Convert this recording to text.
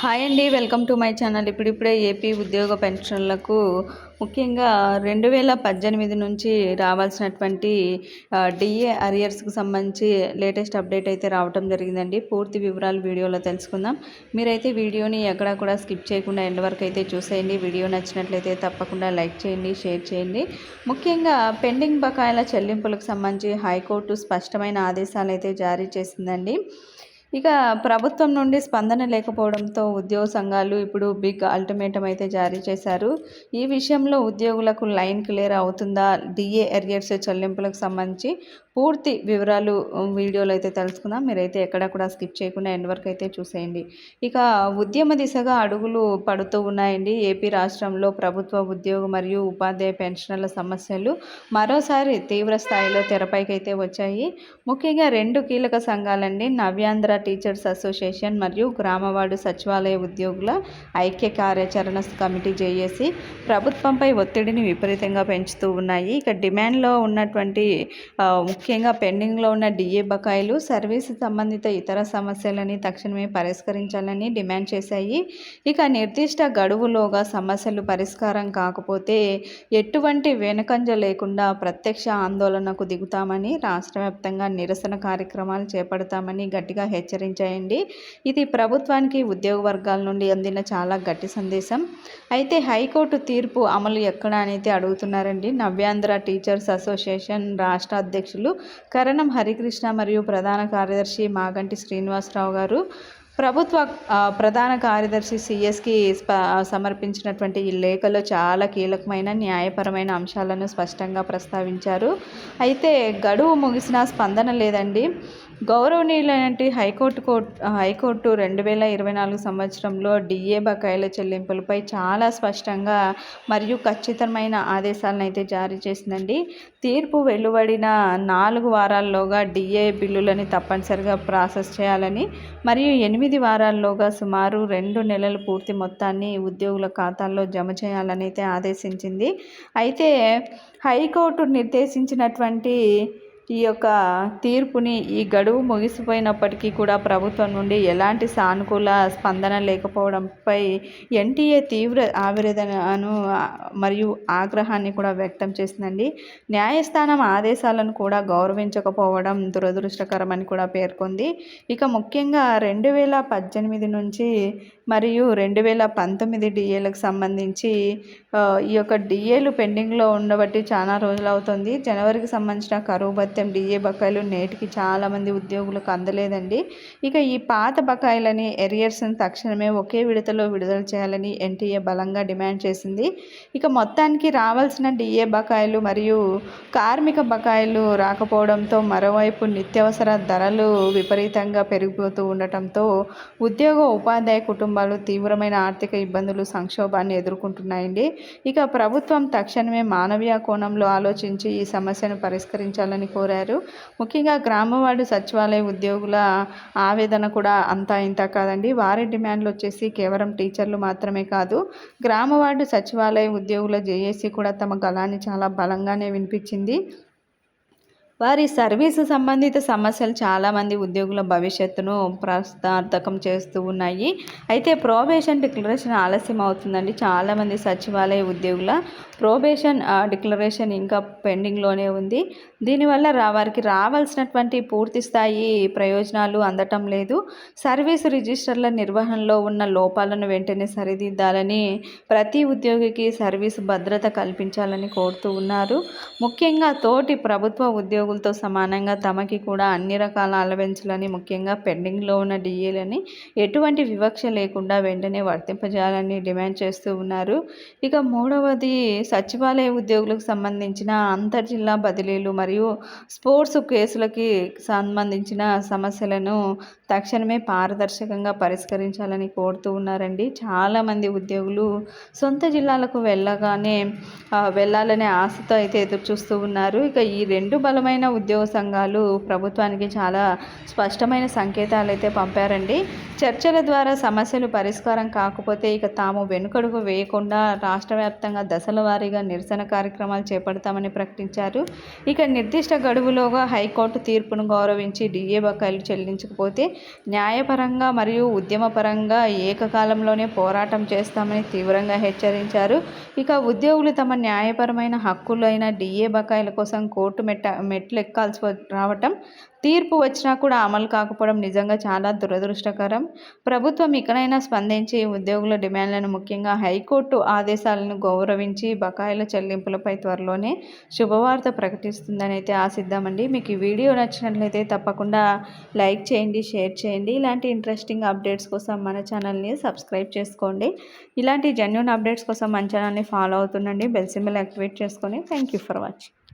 Hi అండి welcome to my channel. ఇప్పుడిప్పుడే AP ఉద్యోగ పెన్షన్లకు ముఖ్యంగా రెండు వేల పద్దెనిమిది నుంచి రావాల్సినటువంటి డిఏ అరియర్స్కి సంబంధించి లేటెస్ట్ అప్డేట్ అయితే రావటం జరిగిందండి. పూర్తి వివరాలు వీడియోలో తెలుసుకుందాం. మీరైతే వీడియోని ఎక్కడా కూడా స్కిప్ చేయకుండా ఎండ్ వరకు అయితే చూసేయండి. వీడియో నచ్చినట్లయితే తప్పకుండా లైక్ చేయండి షేర్ చేయండి. ముఖ్యంగా పెండింగ్ బకాయిల చెల్లింపులకు సంబంధించి హైకోర్టు స్పష్టమైన ఆదేశాలు అయితే జారీ చేసిందండి. ఇక ప్రభుత్వం నుండి స్పందన లేకపోవడంతో ఉద్యోగ సంఘాలు ఇప్పుడు బిగ్ అల్టిమేటం అయితే జారీ చేశారు. ఈ విషయంలో ఉద్యోగులకు లైన్ క్లియర్ అవుతుందా? డిఏ ఎరియర్స్ చెల్లింపులకు సంబంధించి పూర్తి వివరాలు వీడియోలో అయితే తెలుసుకుందాం. మీరైతే ఎక్కడ కూడా స్కిప్ చేయకుండా ఎండ్ వరకు అయితే చూసేయండి. ఇక ఉద్యమ దిశగా అడుగులు పడుతూ ఉన్నాయండి. ఏపీ రాష్ట్రంలో ప్రభుత్వ ఉద్యోగ మరియు ఉపాధ్యాయ పెన్షన్ల సమస్యలు మరోసారి తీవ్ర స్థాయిలో తెరపైకి అయితే వచ్చాయి. ముఖ్యంగా రెండు కీలక సంఘాలండి నవ్యాంధ్ర టీచర్స్ అసోసియేషన్ మరియు గ్రామవాడు సచివాలయ ఉద్యోగుల ఐక్య కార్యాచరణ కమిటీ జేఏసి ప్రభుత్వంపై ఒత్తిడిని విపరీతంగా పెంచుతూ ఉన్నాయి. ఇక డిమాండ్లో ఉన్నటువంటి ముఖ్యంగా పెండింగ్లో ఉన్న డిఏ బకాయిలు సర్వీసు సంబంధిత ఇతర సమస్యలని తక్షణమే పరిష్కరించాలని డిమాండ్ చేశాయి. ఇక నిర్దిష్ట గడువులోగా సమస్యలు పరిష్కారం కాకపోతే ఎటువంటి వెనుకంజ లేకుండా ప్రత్యక్ష ఆందోళనకు దిగుతామని రాష్ట్ర వ్యాప్తంగా నిరసన కార్యక్రమాలు చేపడతామని గట్టిగా హెచ్చరించాయండి. ఇది ప్రభుత్వానికి ఉద్యోగ వర్గాల నుండి అందిన చాలా గట్టి సందేశం. అయితే హైకోర్టు తీర్పు అమలు ఎక్కడ అనేది అడుగుతున్నారండి. నవ్యాంధ్ర టీచర్స్ అసోసియేషన్ రాష్ట్ర అధ్యక్షులు కరణం హరికృష్ణ మరియు ప్రధాన కార్యదర్శి మాగంటి శ్రీనివాసరావు గారు. ప్రభుత్వ ప్రధాన కార్యదర్శి సిఎస్కి సమర్పించినటువంటి ఈ లేఖలో చాలా కీలకమైన న్యాయపరమైన అంశాలను స్పష్టంగా ప్రస్తావించారు. అయితే గడువు ముగిసిన స్పందన లేదండి. గౌరవనీయులైనటి హైకోర్టు కోర్టు హైకోర్టు రెండు వేల ఇరవై నాలుగు సంవత్సరంలో డిఏ బకాయిల చెల్లింపులపై చాలా స్పష్టంగా మరియు ఖచ్చితమైన ఆదేశాలను అయితే జారీ చేసిందండి. తీర్పు వెలువడిన నాలుగు వారాల్లోగా డిఏ బిల్లులని తప్పనిసరిగా ప్రాసెస్ చేయాలని మరియు ఎనిమిది వారాల్లోగా సుమారు రెండు నెలల పూర్తి మొత్తాన్ని ఉద్యోగుల ఖాతాల్లో జమ చేయాలని అయితే ఆదేశించింది. అయితే హైకోర్టు నిర్దేశించినటువంటి ఈ యొక్క తీర్పుని ఈ గడువు ముగిసిపోయినప్పటికీ కూడా ప్రభుత్వం నుండి ఎలాంటి సానుకూల స్పందన లేకపోవడంపై ఎన్టీఏ తీవ్ర ఆవేదనను మరియు ఆగ్రహాన్ని కూడా వ్యక్తం చేసిందండి. న్యాయస్థానం ఆదేశాలను కూడా గౌరవించకపోవడం దురదృష్టకరమని కూడా పేర్కొంది. ఇక ముఖ్యంగా రెండు వేల పద్దెనిమిది నుంచి మరియు రెండు వేల పంతొమ్మిది డిఏలకు సంబంధించి ఈ యొక్క డిఏలు పెండింగ్లో ఉండబట్టి చాలా రోజులు అవుతుంది జనవరికి సంబంధించిన కరువు మొత్తం డిఏ బకాయిలు నేటికి చాలామంది ఉద్యోగులకు అందలేదండి. ఇక ఈ పాత బకాయిలని ఎరియర్స్ని తక్షణమే ఒకే విడతలో విడుదల చేయాలని ఎన్టీఏ బలంగా డిమాండ్ చేసింది. ఇక మొత్తానికి రావాల్సిన డిఏ బకాయిలు మరియు కార్మిక బకాయిలు రాకపోవడంతో మరోవైపు నిత్యావసర ధరలు విపరీతంగా పెరిగిపోతూ ఉండటంతో ఉద్యోగ ఉపాధ్యాయ కుటుంబాలు తీవ్రమైన ఆర్థిక ఇబ్బందులు సంక్షోభాన్ని ఎదుర్కొంటున్నాయండి. ఇక ప్రభుత్వం తక్షణమే మానవీయ కోణంలో ఆలోచించి ఈ సమస్యను పరిష్కరించాలని కోరు కోరారు. ముఖ్యంగా గ్రామవాడు సచివాలయ ఉద్యోగుల ఆవేదన కూడా అంతా ఇంత కాదండి. వారి డిమాండ్లు వచ్చేసి కేవలం టీచర్లు మాత్రమే కాదు గ్రామవాడు సచివాలయ ఉద్యోగుల జేఏసీ కూడా తమ గళాన్ని చాలా బలంగానే వినిపించింది. వారి సర్వీసు సంబంధిత సమస్యలు చాలామంది ఉద్యోగుల భవిష్యత్తును ప్రస్తార్థకం చేస్తూ ఉన్నాయి. అయితే ప్రోబేషన్ డిక్లరేషన్ ఆలస్యం అవుతుందండి. చాలామంది సచివాలయ ఉద్యోగుల ప్రోబేషన్ డిక్లరేషన్ ఇంకా పెండింగ్లోనే ఉంది. దీనివల్ల రా వారికి రావాల్సినటువంటి పూర్తి స్థాయి ప్రయోజనాలు అందటం లేదు. సర్వీసు రిజిస్టర్ల నిర్వహణలో ఉన్న లోపాలను వెంటనే సరిదిద్దాలని ప్రతి ఉద్యోగికి సర్వీసు భద్రత కల్పించాలని కోరుతూ ఉన్నారు. ముఖ్యంగా తోటి ప్రభుత్వ ఉద్యోగ ఉద్యోగులతో సమానంగా తమకి కూడా అన్ని రకాల అలవెన్స్లని ముఖ్యంగా పెండింగ్లో ఉన్న డిఏలని ఎటువంటి వివక్ష లేకుండా వెంటనే వర్తింపజేయాలని డిమాండ్ చేస్తూ ఉన్నారు. ఇక మూడవది సచివాలయ ఉద్యోగులకు సంబంధించిన అంతర్జిల్లా బదిలీలు మరియు స్పోర్ట్స్ కేసులకి సంబంధించిన సమస్యలను తక్షణమే పారదర్శకంగా పరిష్కరించాలని కోరుతూ ఉన్నారండి. చాలామంది ఉద్యోగులు సొంత జిల్లాలకు వెళ్ళగానే వెళ్ళాలనే ఆశతో అయితే ఎదురు చూస్తూ ఉన్నారు. ఇక ఈ రెండు బలమైన ముఖ్యమైన ఉద్యోగ సంఘాలు ప్రభుత్వానికి చాలా స్పష్టమైన సంకేతాలు అయితే పంపారండి. చర్చల ద్వారా సమస్యలు పరిష్కారం కాకపోతే ఇక తాము వెనుకడుగు వేయకుండా రాష్ట్ర వ్యాప్తంగా దశల వారీగా నిరసన కార్యక్రమాలు చేపడతామని ప్రకటించారు. ఇక నిర్దిష్ట గడువులోగా హైకోర్టు తీర్పును గౌరవించి డిఏ బకాయిలు చెల్లించకపోతే న్యాయపరంగా మరియు ఉద్యమపరంగా ఏకకాలంలోనే పోరాటం చేస్తామని తీవ్రంగా హెచ్చరించారు. ఇక ఉద్యోగులు తమ న్యాయపరమైన హక్కులైన డిఏ బకాయిల కోసం కోర్టు మెట్ట మెట్ మెట్లు ఎక్కాల్సి రావటం తీర్పు వచ్చినా కూడా అమలు కాకపోవడం నిజంగా చాలా దురదృష్టకరం. ప్రభుత్వం ఇకనైనా స్పందించి ఉద్యోగుల డిమాండ్లను ముఖ్యంగా హైకోర్టు ఆదేశాలను గౌరవించి బకాయిల చెల్లింపులపై త్వరలోనే శుభవార్త ప్రకటిస్తుందని అయితే ఆశిద్దామండి. మీకు ఈ వీడియో నచ్చినట్లయితే తప్పకుండా లైక్ చేయండి షేర్ చేయండి. ఇలాంటి ఇంట్రెస్టింగ్ అప్డేట్స్ కోసం మన ఛానల్ని సబ్స్క్రైబ్ చేసుకోండి. ఇలాంటి జెన్యున్ అప్డేట్స్ కోసం మన ఛానల్ని ఫాలో అవుతుండండి. బెల్ సింబల్ యాక్టివేట్ చేసుకొని. Thank you for watching.